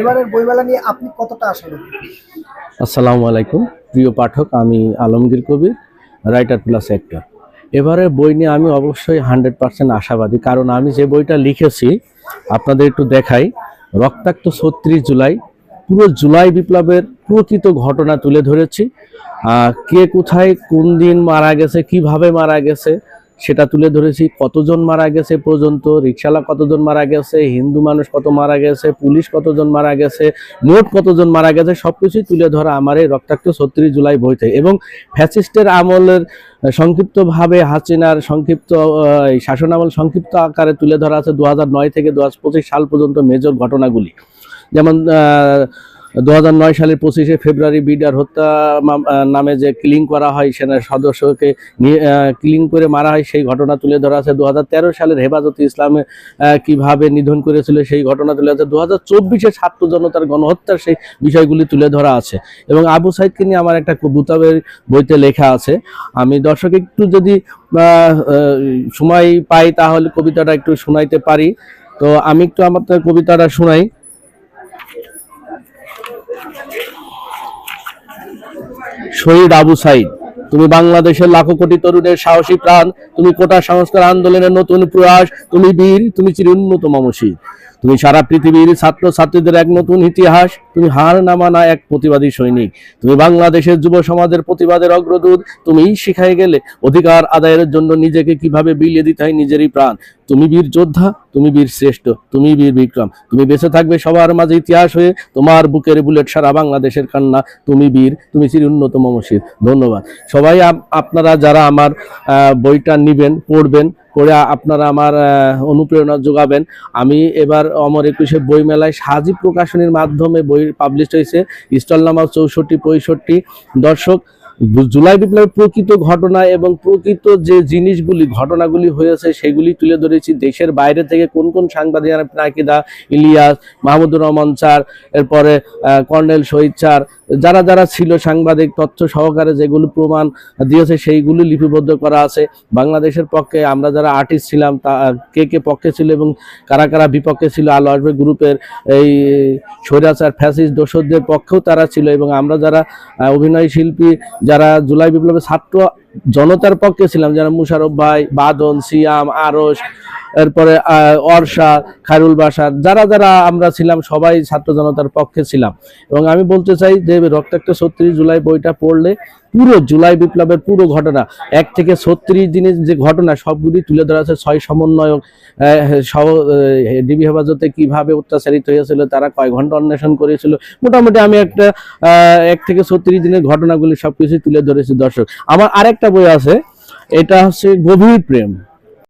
এবারের বইমেলা নিয়ে আপনি কতটা আশাবাদী আসসালামু আলাইকুম। প্রিয় পাঠক, আমি Alamgir Kabir writer plus actor এবারে বই নিয়ে আমি অবশ্যই হান্ড্রেড পার্সেন্ট আশাবাদী, কারণ আমি যে বইটা লিখেছি, আপনাদের একটু দেখাই। রক্তাক্ত ছত্রিশ জুলাই, পুরো জুলাই বিপ্লবের প্রকৃত ঘটনা তুলে ধরেছি। কে কোথায়, কোন দিন মারা গেছে, কীভাবে মারা গেছে সেটা তুলে ধরেছি, কতজন মারা গেছে পর্যন্ত রিক্সালা কতজন মারা গেছে, হিন্দু মানুষ কত মারা গেছে, পুলিশ কতজন মারা গেছে, মোট কতজন মারা গেছে, সবকিছুই তুলে ধরা আমার এই রক্তাক্ত ছত্রিশ জুলাই বইতে এবং ফ্যাসিস্টের আমলের সংক্ষিপ্তভাবে হাসিনার সংক্ষিপ্ত শাসন আমল সংক্ষিপ্ত আকারে তুলে ধরা আছে দু থেকে দুহাজার পঁচিশ সাল পর্যন্ত মেজর ঘটনাগুলি। যেমন দু সালের পঁচিশে ফেব্রুয়ারি বিডার হত্যা নামে যে কিলিং করা হয় সেনার সদস্যকে কিলিং করে মারা হয়, সেই ঘটনা তুলে ধরা আছে। দু হাজার তেরো সালের হেফাজতে ইসলামে কীভাবে নিধন করেছিল, সেই ঘটনা তুলে আছে। দু হাজার চব্বিশে ছাত্র জনতার গণহত্যার সেই বিষয়গুলি তুলে ধরা আছে। এবং আবু সাইদকে নিয়ে আমার একটা কবিতাবের বইতে লেখা আছে। আমি দর্শক, একটু যদি সময় পাই, তাহলে কবিতাটা একটু শোনাইতে পারি। তো আমি একটু আমার কবিতাটা শোনাই। শহীদ আবু সাইদ, তুমি বাংলাদেশের লাখো কোটি তরুণের সাহসী প্রাণ, তুমি কোটা সংস্কার আন্দোলনের নতুন প্রয়াস, তুমি বীর, তুমি চির উন্নত মমশীর তুমি সারা পৃথিবীর ছাত্র ছাত্রীদের এক নতুন ইতিহাস, তুমি হার নামানা এক প্রতিবাদী সৈনিক। তুমি বাংলাদেশের যুব সমাজের প্রতিবাদের অগ্রদূত, তুমিই শিখাই গেলে অধিকার আদায়ের জন্য নিজেকে কীভাবে বিলিয়ে দিতে হয় নিজেরই প্রাণ। তুমি বীর যোদ্ধা, তুমি বীর শ্রেষ্ঠ, তুমি বীর বিক্রম। তুমি বেঁচে থাকবে সবার মাঝে ইতিহাস হয়ে, তোমার বুকের বুলেট সারা বাংলাদেশের কান্না, তুমি বীর, তুমি চির উন্নত মমশির ধন্যবাদ। সবাই আপনারা যারা আমার বইটা নিবেন, পড়বেন পড়ে আপনারা আমার অনুপ্রেরণা যোগাবেন। আমি এবার অমর একুশে বই মেলায় সাজি প্রকাশনীর মাধ্যমে বই পাবলিশ হয়েছে। স্টল নাম্বার চৌষট্টি, পঁয়ষট্টি। দর্শক জুলাই বিপ্লবের প্রকৃত ঘটনা এবং প্রকৃত যে জিনিসগুলি, ঘটনাগুলি হয়েছে, সেগুলি তুলে ধরেছি দেশের বাইরে থেকে কোন কোন সাংবাদিক নাকিদা ইলিয়াস, মাহমুদুর রহমান স্যার, এরপরে কর্নেল শহীদ স্যার যারা যারা ছিল সাংবাদিক, তথ্য সহকারে যেগুলো প্রমাণ দিয়েছে, সেইগুলি লিপিবদ্ধ করা আছে। বাংলাদেশের পক্ষে আমরা যারা আর্টিস্ট ছিলাম, তা কে কে পক্ষে ছিল এবং কারা কারা বিপক্ষে ছিল, আলো আসবে গ্রুপের এই স্বৈরাচার ফ্যাসিস দোষদের পক্ষেও তারা ছিল এবং আমরা যারা অভিনয় শিল্পী, যারা জুলাই বিপ্লবের ছাত্র জনতার পক্ষে ছিলাম যারা মুশারফ ভাই, বাদন, সিয়াম আরস এরপরে অর্ষা খায়রুল বাসার যারা যারা আমরা ছিলাম, সবাই ছাত্র জনতার পক্ষে ছিলাম। এবং আমি বলতে চাই যে, রক্তাক্ত ছত্রিশ জুলাই বইটা পড়লে পুরো জুলাই বিপ্লবের পুরো ঘটনা, এক থেকে ছত্রিশ দিনের যে ঘটনা, সবগুলি তুলে ধরা আছে ছয় সমন্বয়ক ডিবি হেফাজতে কীভাবে অত্যাচারিত হয়েছিল, তারা কয় ঘণ্টা অন্বেষণ করেছিল। মোটামুটি আমি একটা এক থেকে ছত্রিশ দিনের ঘটনাগুলি সবকিছু তুলে ধরেছি, দর্শক। আমার আরেকটা বই আছে এটা হচ্ছে গভীর প্রেম।